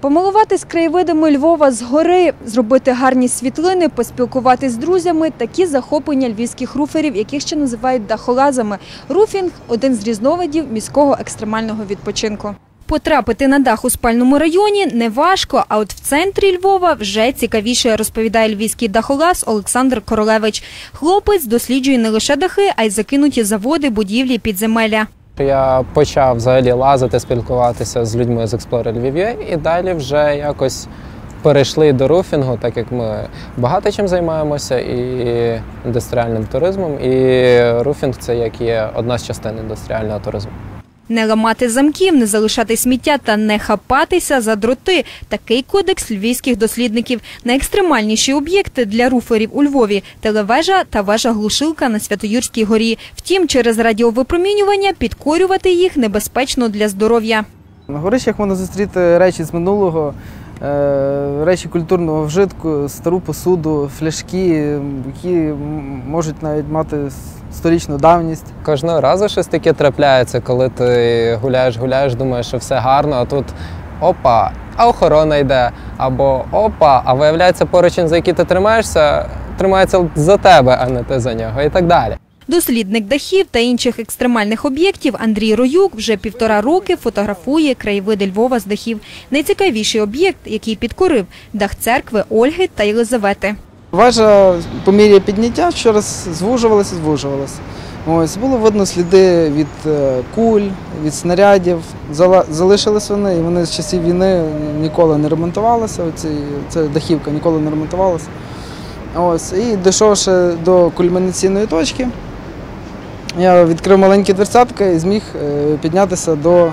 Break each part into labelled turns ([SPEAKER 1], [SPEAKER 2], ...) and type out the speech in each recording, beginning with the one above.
[SPEAKER 1] Помилуватись краєвидами Львова згори, зробити гарні світлини, поспілкуватись з друзями – такі захоплення львівських руферів, яких ще називають дахолазами. Руфінг – один з різновидів міського екстремального відпочинку. Потрапити на дах у спальному районі не важко, а от в центрі Львова вже цікавіше, розповідає львівський дахолаз Олександр Королевич. Хлопець досліджує не лише дахи, а й закинуті заводи, будівлі, підземелля.
[SPEAKER 2] Я почав взагалі лазити, спілкуватися з людьми з Explorer Lviv і далі вже якось перейшли до руфінгу, так як ми багато чим займаємося, і індустріальним туризмом. І руфінг це як є одна з частин індустріального туризму.
[SPEAKER 1] Не ламати замків, не залишати сміття та не хапатися за дроти. Такий кодекс львівських дослідників. Найекстремальніші об'єкти для руферів у Львові – телевежа та вежа-глушилка на Святоюрській горі. Втім, через радіовипромінювання підкорювати їх небезпечно для здоров'я.
[SPEAKER 3] На горищах можна зустріти речі з минулого, е, речі культурного вжитку, стару посуду, фляшки, які можуть навіть мати сторічну давність.
[SPEAKER 2] Кожного разу щось таке трапляється, коли ти гуляєш, гуляєш, думаєш, що все гарно, а тут опа, а охорона йде, або опа, а виявляється, поручень, за який ти тримаєшся, тримається за тебе, а не ти за нього, і так далі.
[SPEAKER 1] Дослідник дахів та інших екстремальних об'єктів Андрій Роюк вже півтора роки фотографує краєвиди Львова з дахів. Найцікавіший об'єкт, який підкорив – дах церкви Ольги та Єлизавети.
[SPEAKER 3] Важа по мірі підняття щораз звужувалася, звужувалася. Ось було видно сліди від е, куль, від снарядів. Залишились вони, і вони з часів війни ніколи не ремонтувалися. Ця дахівка ніколи не ремонтувалася. Ось, і дійшовши до кульмінаційної точки, я відкрив маленькі дверцятка і зміг е, піднятися до е,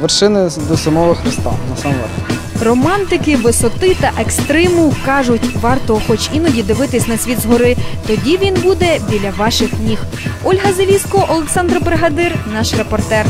[SPEAKER 3] вершини, до самого Христа, на сам верх.
[SPEAKER 1] Романтики, висоти та екстриму кажуть, варто хоч іноді дивитись на світ згори. Тоді він буде біля ваших ніг. Ольга Зеліско, Олександр Бригадир, наш репортер.